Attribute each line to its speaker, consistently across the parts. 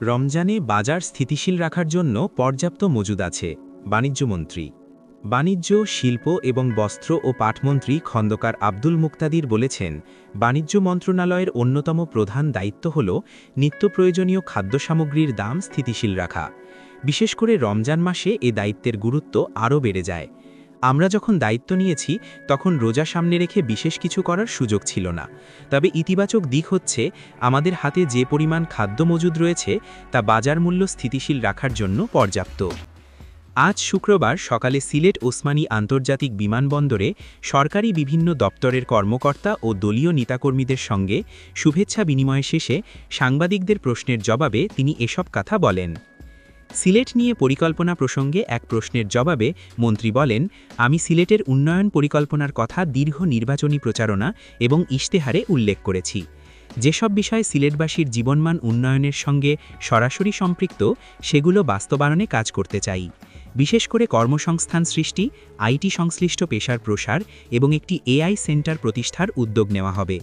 Speaker 1: রমজানে বাজার স্থিতিশীল রাখার জন্য পর্যাপ্ত মজুদ আছে বাণিজ্যমন্ত্রী বাণিজ্য, শিল্প এবং বস্ত্র ও পাটমন্ত্রী খন্দকার আব্দুল মুক্তাদির বলেছেন, বাণিজ্য মন্ত্রণালয়ের অন্যতম প্রধান দায়িত্ব হল নিত্য প্রয়োজনীয় খাদ্য সামগ্রীর দাম স্থিতিশীল রাখা। বিশেষ করে রমজান মাসে এ দায়িত্বের গুরুত্ব আরও বেড়ে যায়। আমরা যখন দায়িত্ব নিয়েছি, তখন রোজা সামনে রেখে বিশেষ কিছু করার সুযোগ ছিল না। তবে ইতিবাচক দিক হচ্ছে, আমাদের হাতে যে পরিমাণ খাদ্য মজুদ রয়েছে, তা বাজার মূল্য স্থিতিশীল রাখার জন্য পর্যাপ্ত। আজ শুক্রবার সকালে সিলেট ওসমানী আন্তর্জাতিক বিমানবন্দরে সরকারি বিভিন্ন দপ্তরের কর্মকর্তা ও দলীয় নেতাকর্মীদের সঙ্গে শুভেচ্ছা বিনিময় শেষে সাংবাদিকদের প্রশ্নের জবাবে তিনি এসব কথা বলেন। সিলেট নিয়ে পরিকল্পনা প্রসঙ্গে এক প্রশ্নের জবাবে মন্ত্রী বলেন, আমি সিলেটের উন্নয়ন পরিকল্পনার কথা দীর্ঘ নির্বাচনী প্রচারণা এবং ইশতেহারে উল্লেখ করেছি। যেসব বিষয় সিলেটবাসীর জীবনমান উন্নয়নের সঙ্গে সরাসরি সম্পৃক্ত, সেগুলো বাস্তবায়নে কাজ করতে চাই। বিশেষ করে কর্মসংস্থান সৃষ্টি, আইটি সংশ্লিষ্ট পেশার প্রসার এবং একটি এআই সেন্টার প্রতিষ্ঠার উদ্যোগ নেওয়া হবে।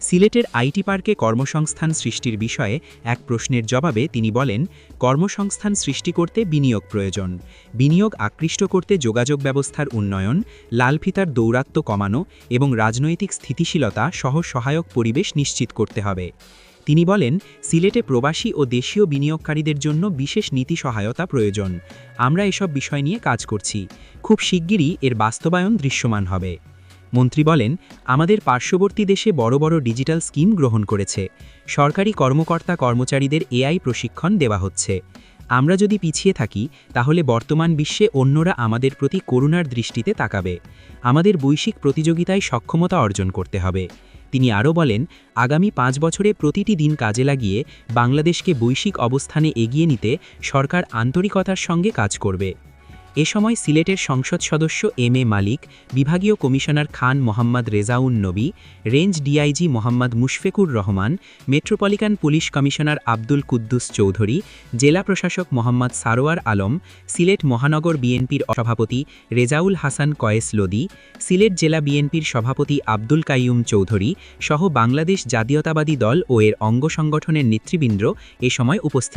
Speaker 1: সিলেটের আইটি পার্কে কর্মসংস্থান সৃষ্টির বিষয়ে এক প্রশ্নের জবাবে তিনি বলেন, কর্মসংস্থান সৃষ্টি করতে বিনিয়োগ প্রয়োজন। বিনিয়োগ আকৃষ্ট করতে যোগাযোগ ব্যবস্থার উন্নয়ন লালফিতার দৌরাত্ম্য কমানো এবং রাজনৈতিক স্থিতিশীলতা সহ সহায়ক পরিবেশ নিশ্চিত করতে হবে। তিনি বলেন, সিলেটে প্রবাসী ও দেশীয় বিনিয়োগকারীদের জন্য বিশেষ নীতি সহায়তা প্রয়োজন। আমরা এসব বিষয় নিয়ে কাজ করছি। খুব শিগগিরই এর বাস্তবায়ন দৃশ্যমান হবে। মন্ত্রী বলেন, আমাদের পার্শ্ববর্তী দেশে বড় বড় ডিজিটাল স্কিম গ্রহণ করেছে। সরকারি কর্মকর্তা কর্মচারীদের এআই প্রশিক্ষণ দেওয়া হচ্ছে। আমরা যদি পিছিয়ে থাকি, তাহলে বর্তমান বিশ্বে অন্যরা আমাদের প্রতি করুণার দৃষ্টিতে তাকাবে। আমাদের বৈশ্বিক প্রতিযোগিতায় সক্ষমতা অর্জন করতে হবে। তিনি আরও বলেন, আগামী পাঁচ বছরে প্রতিটি দিন কাজে লাগিয়ে বাংলাদেশকে বৈশ্বিক অবস্থানে এগিয়ে নিতে সরকার আন্তরিকতার সঙ্গে কাজ করবে। এ সময় সিলেটের সংসদ সদস্য এম এ মালিক, বিভাগীয় commissioner Khan Mohammad Rezaun Nabi, range DIG Mohammad Mushfequr Rahman metropolitan police commissioner Abdul Quddus Chowdhury, জেলা প্রশাসক মোহাম্মদ সারোয়ার আলম, সিলেট মহানগর বিএনপির সভাপতি রেজাউল হাসান কয়েস লোদি, সিলেট জেলা বিএনপির সভাপতি আব্দুল কাইয়ুম চৌধুরী সহ বাংলাদেশ জাতীয়তাবাদী দল ও এর অঙ্গ সংগঠনের নেতৃবৃন্দ এ সময় উপস্থিত।